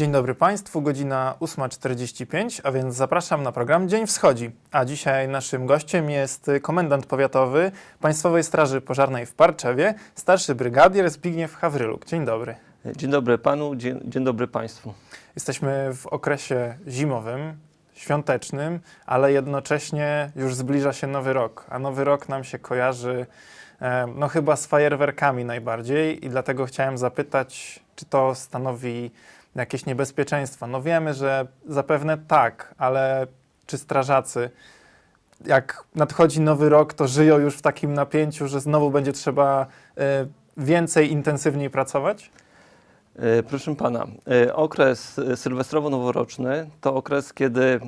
Dzień dobry Państwu, godzina 8.45, a więc zapraszam na program Dzień Wschodzi. A dzisiaj naszym gościem jest komendant powiatowy Państwowej Straży Pożarnej w Parczewie, starszy brygadier Zbigniew Hawryluk. Dzień dobry. Dzień dobry panu, dzień, dzień dobry państwu. Jesteśmy w okresie zimowym, świątecznym, ale jednocześnie już zbliża się nowy rok, a nowy rok nam się kojarzy e, no chyba z fajerwerkami najbardziej i dlatego chciałem zapytać, czy to stanowi jakieś niebezpieczeństwa. No wiemy, że zapewne tak, ale czy strażacy jak nadchodzi nowy rok, to żyją już w takim napięciu, że znowu będzie trzeba e, więcej, intensywniej pracować? E, Proszę pana, e, okres sylwestrowo-noworoczny to okres, kiedy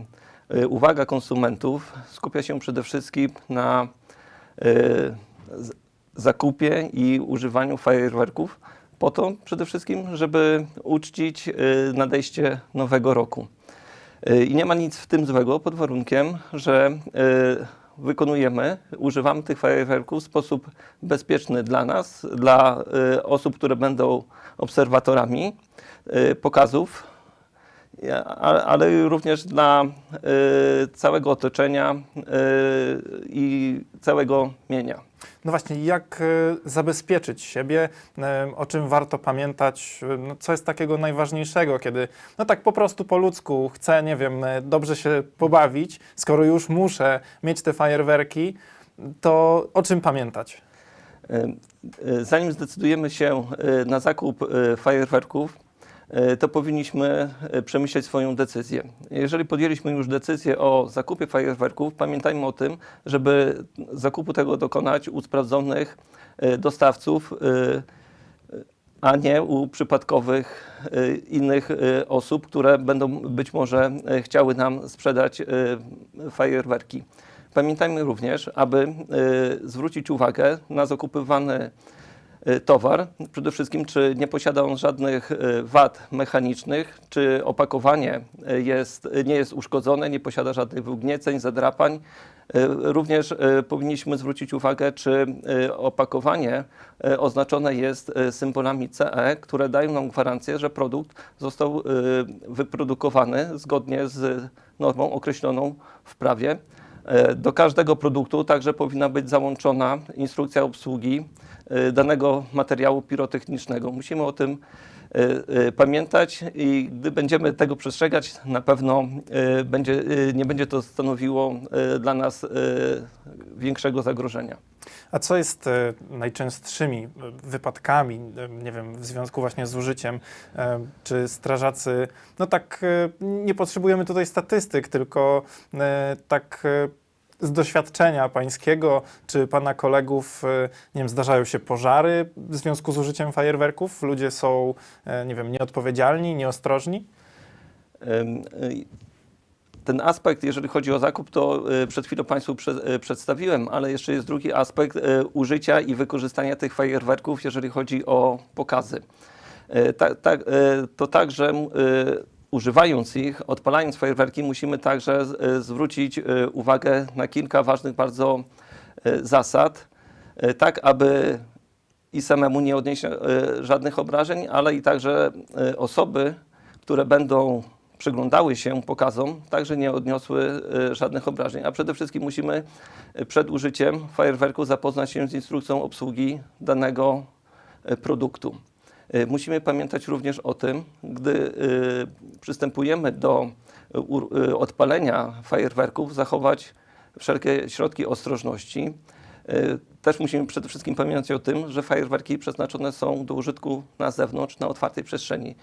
uwaga konsumentów skupia się przede wszystkim na zakupie i używaniu fajerwerków, po to przede wszystkim, żeby uczcić e, nadejście nowego roku. E, I nie ma nic w tym złego pod warunkiem, że e, wykonujemy, używamy tych fajerwerków w sposób bezpieczny dla nas, dla osób, które będą obserwatorami pokazów, ale również dla e, całego otoczenia e, i całego mienia. No właśnie, jak e, zabezpieczyć siebie, o czym warto pamiętać, no, co jest takiego najważniejszego, kiedy no tak po prostu po ludzku chcę, nie wiem, dobrze się pobawić, skoro już muszę mieć te fajerwerki, to o czym pamiętać? Zanim zdecydujemy się na zakup fajerwerków, to powinniśmy e, przemyśleć swoją decyzję. Jeżeli podjęliśmy już decyzję o zakupie fajerwerków, pamiętajmy o tym, żeby zakupu tego dokonać u sprawdzonych e, dostawców, e, a nie u przypadkowych e, innych e, osób, które będą być może e, chciały nam sprzedać e, fajerwerki. Pamiętajmy również, aby e, zwrócić uwagę na zakupywany e, towar, przede wszystkim czy nie posiada on żadnych e, wad mechanicznych, czy opakowanie e, jest, nie jest uszkodzone, nie posiada żadnych wygnieceń, zadrapań. Również powinniśmy zwrócić uwagę, czy opakowanie oznaczone jest symbolami CE, które dają nam gwarancję, że produkt został wyprodukowany zgodnie z normą określoną w prawie. E, Do każdego produktu także powinna być załączona instrukcja obsługi e, danego materiału pirotechnicznego. Musimy o tym e, pamiętać i gdy będziemy tego przestrzegać, na pewno będzie, nie będzie to stanowiło dla nas większego zagrożenia. A co jest e, najczęstszymi e, wypadkami, e, nie wiem, w związku właśnie z użyciem? Czy strażacy, no tak, nie potrzebujemy tutaj statystyk, tylko tak z doświadczenia pańskiego, czy pana kolegów, nie wiem, zdarzają się pożary w związku z użyciem fajerwerków? Ludzie są, nie wiem, nieodpowiedzialni, nieostrożni? Em, y, Ten aspekt, jeżeli chodzi o zakup, to y, przed chwilą Państwu y, przedstawiłem, ale jeszcze jest drugi aspekt y, użycia i wykorzystania tych fajerwerków, jeżeli chodzi o pokazy. To także używając ich, odpalając fajerwerki, musimy także zwrócić uwagę na kilka ważnych bardzo zasad, tak aby i samemu nie odnieść żadnych obrażeń, ale i także osoby, które będą przyglądały się pokazom, także nie odniosły y, żadnych obrażeń. A przede wszystkim musimy y, przed użyciem fajerwerku zapoznać się z instrukcją obsługi danego y, produktu. Musimy pamiętać również o tym, gdy przystępujemy do odpalenia fajerwerków, zachować wszelkie środki ostrożności. Y, Też musimy przede wszystkim pamiętać o tym, że fajerwerki przeznaczone są do użytku na zewnątrz, na otwartej przestrzeni.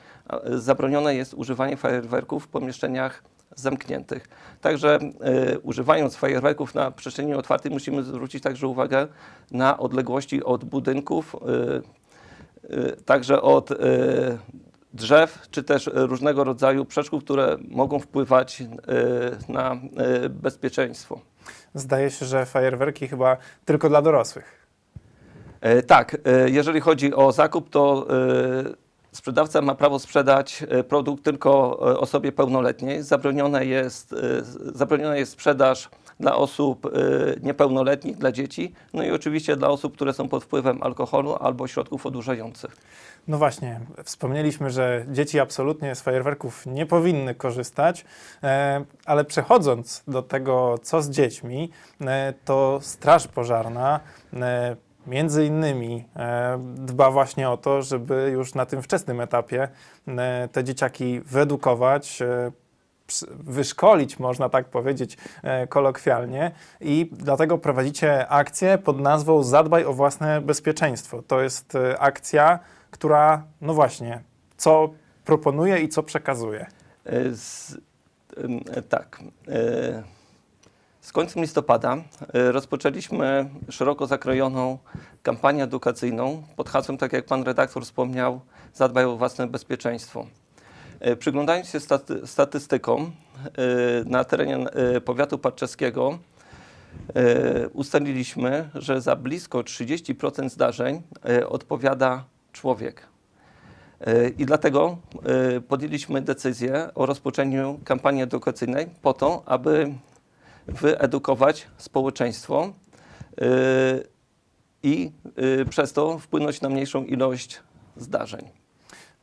Y, Zabronione jest używanie fajerwerków w pomieszczeniach zamkniętych. Także y, używając fajerwerków na przestrzeni otwartej musimy zwrócić także uwagę na odległości od budynków, y, y, także od y, drzew, czy też y, różnego rodzaju przeszkód, które mogą wpływać y, na y, bezpieczeństwo. Zdaje się, że fajerwerki chyba tylko dla dorosłych. E, Tak, e, jeżeli chodzi o zakup, to e, sprzedawca ma prawo sprzedać e, produkt tylko e, osobie pełnoletniej. Zabronione jest, e, zabroniona jest sprzedaż dla osób y, niepełnoletnich, dla dzieci, no i oczywiście dla osób, które są pod wpływem alkoholu albo środków odurzających. No właśnie, wspomnieliśmy, że dzieci absolutnie z fajerwerków nie powinny korzystać, e, ale przechodząc do tego, co z dziećmi, e, to Straż Pożarna e, między innymi dba właśnie o to, żeby już na tym wczesnym etapie te dzieciaki wyedukować, wyszkolić, można tak powiedzieć e, kolokwialnie i dlatego prowadzicie akcję pod nazwą Zadbaj o własne bezpieczeństwo. To jest e, akcja, która, no właśnie, co proponuje i co przekazuje. Y, Z, tak. Z końcem listopada rozpoczęliśmy szeroko zakrojoną kampanię edukacyjną pod hasłem, tak jak pan redaktor wspomniał, zadbaj o własne bezpieczeństwo. Y, Przyglądając się staty, statystykom y, na terenie y, powiatu parczeskiego, ustaliliśmy, że za blisko 30% zdarzeń odpowiada człowiek. I dlatego podjęliśmy decyzję o rozpoczęciu kampanii edukacyjnej po to, aby wyedukować społeczeństwo i przez to wpłynąć na mniejszą ilość zdarzeń.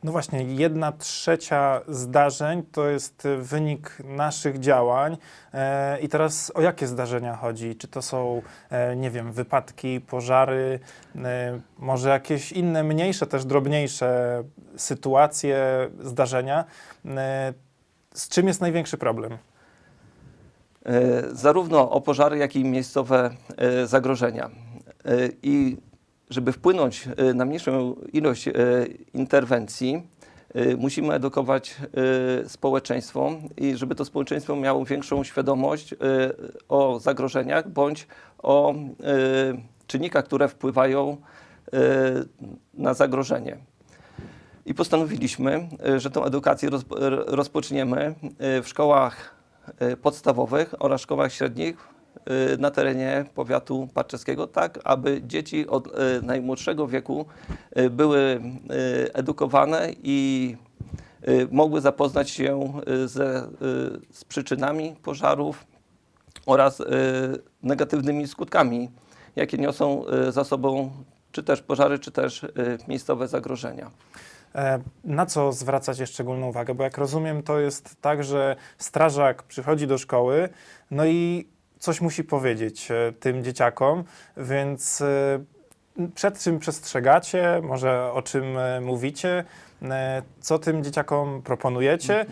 No właśnie, jedna trzecia zdarzeń to jest e, wynik naszych działań. E, I teraz o jakie zdarzenia chodzi? Czy to są, e, nie wiem, wypadki, pożary, e, może jakieś inne, mniejsze, też drobniejsze sytuacje, zdarzenia? Z czym jest największy problem? Zarówno o pożary, jak i miejscowe zagrożenia. I żeby wpłynąć e, na mniejszą ilość e, interwencji, e, musimy edukować społeczeństwo i żeby to społeczeństwo miało większą świadomość o zagrożeniach bądź o czynnikach, które wpływają na zagrożenie. I postanowiliśmy, że tę edukację rozpoczniemy w szkołach podstawowych oraz szkołach średnich na terenie powiatu parczeskiego, tak aby dzieci od e, najmłodszego wieku e, były edukowane i mogły zapoznać się ze, z przyczynami pożarów oraz negatywnymi skutkami, jakie niosą za sobą czy też pożary, czy też miejscowe zagrożenia. E, Na co zwracacie szczególną uwagę? Bo jak rozumiem, to jest tak, że strażak przychodzi do szkoły, no i coś musi powiedzieć e, tym dzieciakom, więc e, przed czym przestrzegacie, może o czym e, mówicie, co tym dzieciakom proponujecie,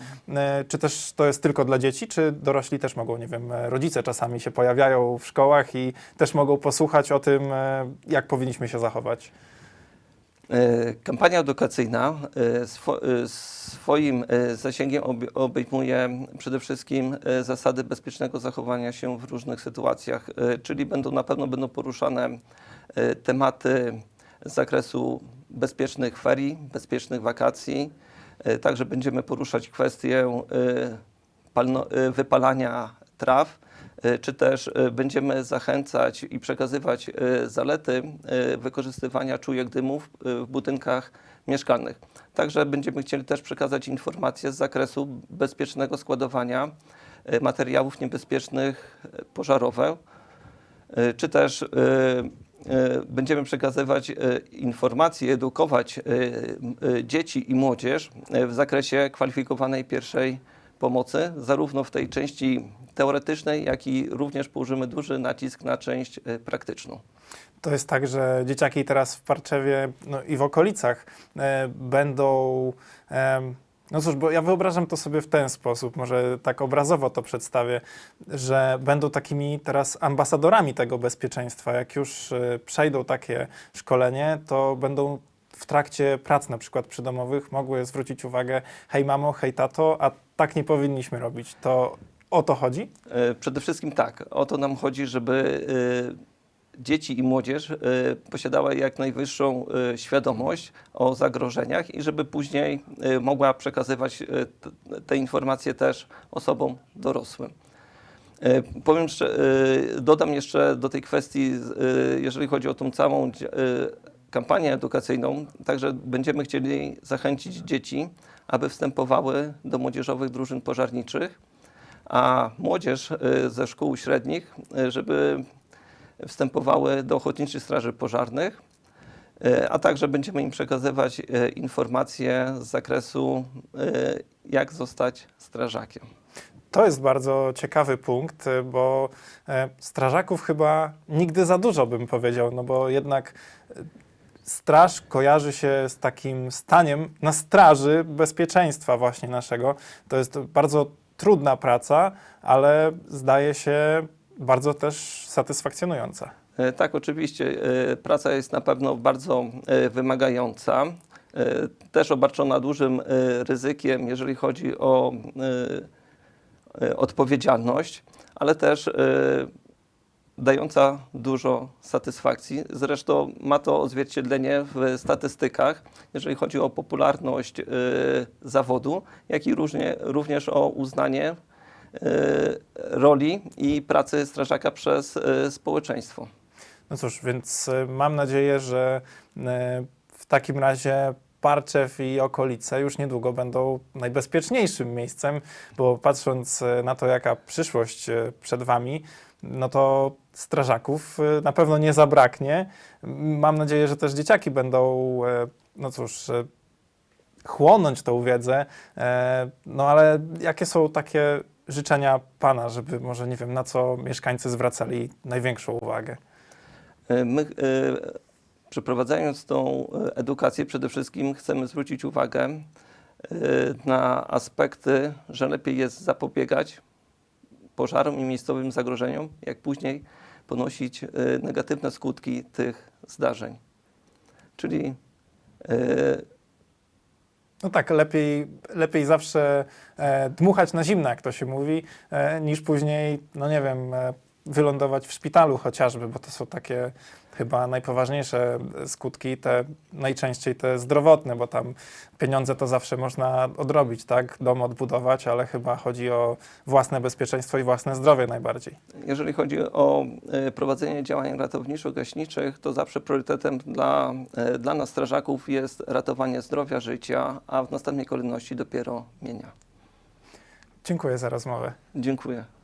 czy też to jest tylko dla dzieci, czy dorośli też mogą, nie wiem, rodzice czasami się pojawiają w szkołach i też mogą posłuchać o tym, jak powinniśmy się zachować. E, Kampania edukacyjna e, e, swoim zasięgiem ob- obejmuje przede wszystkim zasady bezpiecznego zachowania się w różnych sytuacjach, czyli będą na pewno będą poruszane tematy z zakresu bezpiecznych ferii, bezpiecznych wakacji. Także będziemy poruszać kwestię wypalania traw, czy też e, będziemy zachęcać i przekazywać e, zalety wykorzystywania czujek dymów w budynkach mieszkalnych. Także będziemy chcieli też przekazać informacje z zakresu bezpiecznego składowania materiałów niebezpiecznych pożarowe, czy też będziemy przekazywać informacje, edukować dzieci i młodzież w zakresie kwalifikowanej pierwszej pomocy, zarówno w tej części teoretycznej, jak i również położymy duży nacisk na część e, praktyczną. To jest tak, że dzieciaki teraz w Parczewie no i w okolicach e, będą. em, no cóż, bo ja wyobrażam to sobie w ten sposób, może tak obrazowo to przedstawię, że będą takimi teraz ambasadorami tego bezpieczeństwa. Jak już e, przejdą takie szkolenie, to będą w trakcie prac, na przykład przydomowych, mogły zwrócić uwagę: hej mamo, hej tato, a tak nie powinniśmy robić. To o to chodzi? E, Przede wszystkim tak, o to nam chodzi, żeby e, dzieci i młodzież e, posiadała jak najwyższą świadomość o zagrożeniach i żeby później mogła przekazywać te informacje też osobom dorosłym. Powiem, dodam jeszcze do tej kwestii, jeżeli chodzi o tą całą kampanię edukacyjną, także będziemy chcieli zachęcić dzieci, aby wstępowały do młodzieżowych drużyn pożarniczych, a młodzież y, ze szkół średnich, y, żeby wstępowały do Ochotniczych Straży Pożarnych, y, a także będziemy im przekazywać informacje z zakresu, jak zostać strażakiem. To jest bardzo ciekawy punkt, bo strażaków chyba nigdy za dużo bym powiedział, no bo jednak straż kojarzy się z takim staniem na straży bezpieczeństwa właśnie naszego. To jest bardzo trudna praca, ale zdaje się bardzo też satysfakcjonująca. E, Tak, oczywiście. e, Praca jest na pewno bardzo e, wymagająca, też obarczona dużym ryzykiem, jeżeli chodzi o odpowiedzialność, ale też dająca dużo satysfakcji. Zresztą ma to odzwierciedlenie w statystykach, jeżeli chodzi o popularność e, zawodu, jak i różnie, również o uznanie e, roli i pracy strażaka przez e, społeczeństwo. No cóż, więc y, mam nadzieję, że y, w takim razie Parczew i okolice już niedługo będą najbezpieczniejszym miejscem, bo patrząc y, na to, jaka przyszłość y, przed Wami, no to strażaków y, na pewno nie zabraknie. Mam nadzieję, że też dzieciaki będą, y, no cóż, y, chłonąć tą wiedzę. E, No ale jakie są takie życzenia Pana, żeby może, nie wiem, na co mieszkańcy zwracali największą uwagę? E, My, e, przeprowadzając tą e, edukację, przede wszystkim chcemy zwrócić uwagę e, na aspekty, że lepiej jest zapobiegać pożarom i miejscowym zagrożeniom, jak później ponosić e, negatywne skutki tych zdarzeń. Czyli e, No tak, lepiej, lepiej zawsze e, dmuchać na zimno, jak to się mówi, e, niż później, no nie wiem, e, wylądować w szpitalu chociażby, bo to są takie chyba najpoważniejsze skutki, te najczęściej te zdrowotne, bo tam pieniądze to zawsze można odrobić, tak, dom odbudować, ale chyba chodzi o własne bezpieczeństwo i własne zdrowie najbardziej. Jeżeli chodzi o e, prowadzenie działań ratowniczo-gaśniczych, to zawsze priorytetem dla, e, dla nas strażaków jest ratowanie zdrowia, życia, a w następnej kolejności dopiero mienia. Dziękuję za rozmowę. Dziękuję.